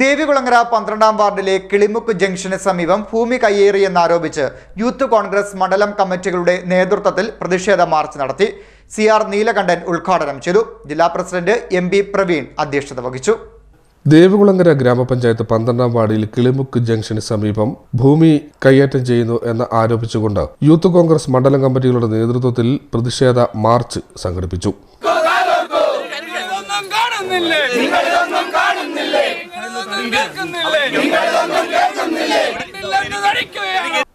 ദേവികുളങ്ങര പന്ത്രണ്ടാം വാർഡിലെ കിളിമുക്ക് ജംഗ്ഷന് സമീപം ഭൂമി കയ്യേറിയെന്നാരോപിച്ച് യൂത്ത് കോൺഗ്രസ് മണ്ഡലം കമ്മിറ്റികളുടെ നേതൃത്വത്തിൽ പ്രതിഷേധ മാർച്ച് നടത്തി. സി ആർ നീലകണ്ഠൻ ഉദ്ഘാടനം ചെയ്തു. ജില്ലാ പ്രസിഡന്റ് എം ബി പ്രവീൺ അധ്യക്ഷത വഹിച്ചു. ദേവികുളങ്ങര ഗ്രാമപഞ്ചായത്ത് പന്ത്രണ്ടാം വാർഡിൽ കിളിമുക്ക് ജംഗ്ഷന് സമീപം ഭൂമി കൈയേറ്റം ചെയ്യുന്നു എന്ന് ആരോപിച്ചുകൊണ്ട് യൂത്ത് കോൺഗ്രസ് മണ്ഡലം കമ്മിറ്റികളുടെ നേതൃത്വത്തിൽ പ്രതിഷേധ മാർച്ച് സംഘടിപ്പിച്ചു.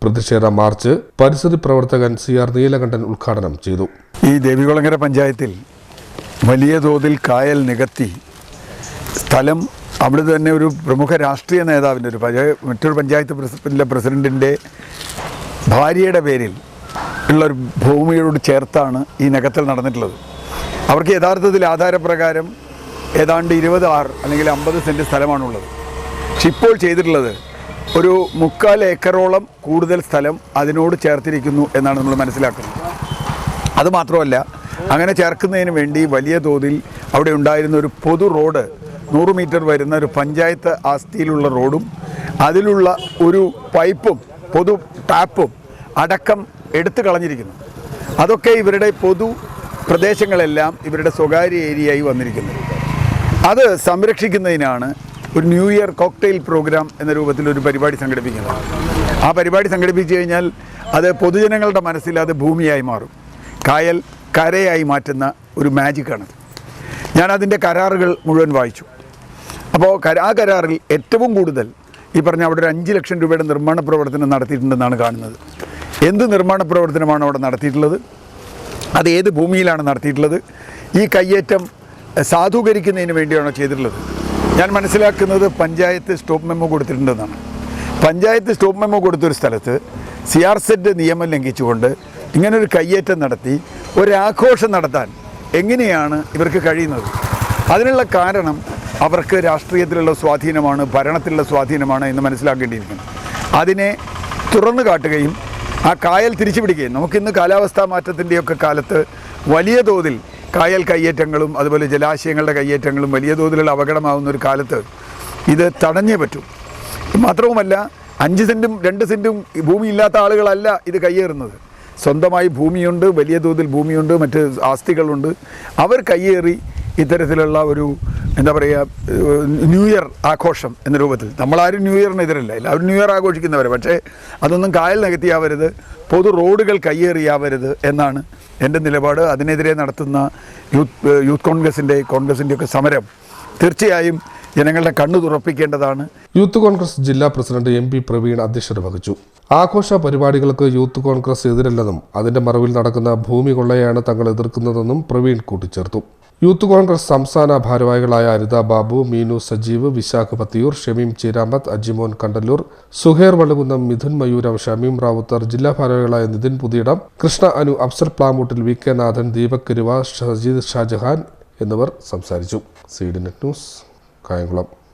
പ്രതിഷേധ മാർച്ച് പരിസ്ഥിതി പ്രവർത്തകൻ സി ആർ നീലകണ്ഠൻ ഉദ്ഘാടനം ചെയ്തു. ഈ ദേവികുളങ്ങര പഞ്ചായത്തിൽ വലിയ തോതിൽ കായൽ നികത്തി സ്ഥലം അവിടെ തന്നെ ഒരു പ്രമുഖ രാഷ്ട്രീയ നേതാവിന്റെ ഒരു പഞ്ചായ- മറ്റൊരു പഞ്ചായത്ത് പ്രസിഡന്റിന്റെ ഭാര്യയുടെ പേരിൽ ഉള്ള ഒരു ഭൂമിയോട് ചേർത്താണ് ഈ നികത്തൽ നടന്നിട്ടുള്ളത്. അവർക്ക് യഥാർത്ഥത്തിൽ ആധാരപ്രകാരം ഏതാണ്ട് ഇരുപത് ആറ് അല്ലെങ്കിൽ അമ്പത് സെന്റ് സ്ഥലമാണുള്ളത്. പക്ഷെ ഇപ്പോൾ ചെയ്തിട്ടുള്ളത് ഒരു മുക്കാൽ ഏക്കറോളം കൂടുതൽ സ്ഥലം അതിനോട് ചേർത്തിരിക്കുന്നു എന്നാണ് നമ്മൾ മനസ്സിലാക്കുന്നത്. അതുമാത്രമല്ല അങ്ങനെ ചേർക്കുന്നതിന് വേണ്ടി വലിയ തോതിൽ അവിടെ ഉണ്ടായിരുന്ന ഒരു പൊതു റോഡ് നൂറ് മീറ്റർ വരുന്ന ഒരു പഞ്ചായത്ത് ആസ്തിയിലുള്ള റോഡും അതിലുള്ള ഒരു പൈപ്പും പൊതു ടാപ്പും അടക്കം എടുത്തു കളഞ്ഞിരിക്കുന്നു. അതൊക്കെ ഇവരുടെ പൊതു പ്രദേശങ്ങളെല്ലാം ഇവരുടെ സ്വകാര്യ ഏരിയയായി വന്നിരിക്കുന്നു. അത് സംരക്ഷിക്കുന്നതിനാണ് ഒരു ന്യൂ ഇയർ കോക്ടെയിൽ പ്രോഗ്രാം എന്ന രൂപത്തിൽ ഒരു പരിപാടി സംഘടിപ്പിക്കുന്നത്. ആ പരിപാടി സംഘടിപ്പിച്ചു കഴിഞ്ഞാൽ അത് പൊതുജനങ്ങളുടെ മനസ്സിൽ അത് ഭൂമിയായി മാറും. കായൽ കരയായി മാറ്റുന്ന ഒരു മാജിക്കാണത്. ഞാൻ അതിന്റെ കരാറുകൾ മുഴുവൻ വായിച്ചു. അപ്പോൾ ആ കരാറിൽ ഏറ്റവും കൂടുതൽ ഈ പറഞ്ഞ അവിടെ ഒരു അഞ്ച് ലക്ഷം രൂപയുടെ നിർമ്മാണ പ്രവർത്തനം നടത്തിയിട്ടുണ്ടെന്നാണ് കാണുന്നത്. എന്ത് നിർമ്മാണ പ്രവർത്തനമാണ് അവിടെ നടത്തിയിട്ടുള്ളത്? അത് ഏത് ഭൂമിയിലാണ് നടത്തിയിട്ടുള്ളത്? ഈ കയ്യേറ്റം സാധൂകരിക്കുന്നതിന് വേണ്ടിയാണോ ചെയ്തിട്ടുള്ളത്? ഞാൻ മനസ്സിലാക്കുന്നത് പഞ്ചായത്ത് സ്റ്റോപ്പ് മെമ്മോ കൊടുത്തിട്ടുണ്ടെന്നാണ്. പഞ്ചായത്ത് സ്റ്റോപ്പ് മെമ്മോ കൊടുത്തൊരു സ്ഥലത്ത് സി ആർ സെറ്റ് നിയമം ലംഘിച്ചുകൊണ്ട് ഇങ്ങനൊരു കയ്യേറ്റം നടത്തി ഒരാഘോഷം നടത്താൻ എങ്ങനെയാണ് ഇവർക്ക് കഴിയുന്നത്? അതിനുള്ള കാരണം അവർക്ക് രാഷ്ട്രീയത്തിലുള്ള സ്വാധീനമാണ് ഭരണത്തിലുള്ള സ്വാധീനമാണ് എന്ന് മനസ്സിലാക്കേണ്ടിയിരിക്കുന്നു. അതിനെ തുറന്നു കാട്ടുകയും ആ കായൽ തിരിച്ചു പിടിക്കുകയും നമുക്കിന്ന് കാലാവസ്ഥാ മാറ്റത്തിന്റെയൊക്കെ കാലത്ത് വലിയ തോതിൽ കായൽ കയ്യേറ്റങ്ങളും അതുപോലെ ജലാശയങ്ങളുടെ കയ്യേറ്റങ്ങളും വലിയ തോതിലുള്ള അപകടമാവുന്ന ഒരു കാലത്ത് ഇത് തടഞ്ഞേ പറ്റൂ. മാത്രവുമല്ല അഞ്ച് സെന്റും രണ്ട് സെന്റും ഭൂമി ഇല്ലാത്ത ആളുകളല്ല ഇത് കയ്യേറുന്നത്. സ്വന്തമായി ഭൂമിയുണ്ട് വലിയ തോതിൽ ഭൂമിയുണ്ട് മറ്റ് ആസ്തികളുണ്ട്. അവർ കയ്യേറി ഇത്തരത്തിലുള്ള ഒരു എന്താ പറയുക ന്യൂ ഇയർ ആഘോഷം എന്ന രൂപത്തിൽ. നമ്മളാരും ന്യൂ ഇയറിന് എതിരല്ല. എല്ലാവരും ന്യൂ ഇയർ ആഘോഷിക്കുന്നവർ പക്ഷേ അതൊന്നും കായൽ നികത്തിയാവരുത് പൊതു റോഡുകൾ കയ്യേറിയാവരുത് എന്നാണ് എന്റെ നിലപാട്. അതിനെതിരെ നടത്തുന്ന യൂത്ത് യൂത്ത് കോൺഗ്രസിന്റെ കോൺഗ്രസിന്റെയൊക്കെ സമരം തീർച്ചയായും ജനങ്ങളുടെ കണ്ണു തുറപ്പിക്കേണ്ടതാണ്. യൂത്ത് കോൺഗ്രസ് ജില്ലാ പ്രസിഡന്റ് എം പി പ്രവീൺ അധ്യക്ഷത വഹിച്ചു. ആഘോഷ പരിപാടികൾക്ക് യൂത്ത് കോൺഗ്രസ് എതിരല്ലെന്നും അതിന്റെ മറവിൽ നടക്കുന്ന ഭൂമി കൊള്ളയാണ് തങ്ങൾ എതിർക്കുന്നതെന്നും പ്രവീൺ കൂട്ടിച്ചേർത്തു. യൂത്ത് കോൺഗ്രസ് സംസ്ഥാന ഭാരവാഹികളായ അരിത ബാബു മീനു സജീവ് വിശാഖ് പത്തിയൂർ ഷമീം ചീരാമത്ത് അജിമോൻ കണ്ടല്ലൂർ സുഹേർ വള്ളുകുന്നം മിഥുൻ മയൂരം ഷമീം റാവുത്തർ ജില്ലാ ഭാരവാഹികളായ നിതിൻ പുതിയിടം കൃഷ്ണ അനു അഫ്സർ പ്ലാമൂട്ടിൽ വി കെ നാഥൻ ദീപക് കരുവ ഷജീദ് ഷാജഹാൻ എന്നിവർ സംസാരിച്ചു. Seed news Kayamkulam.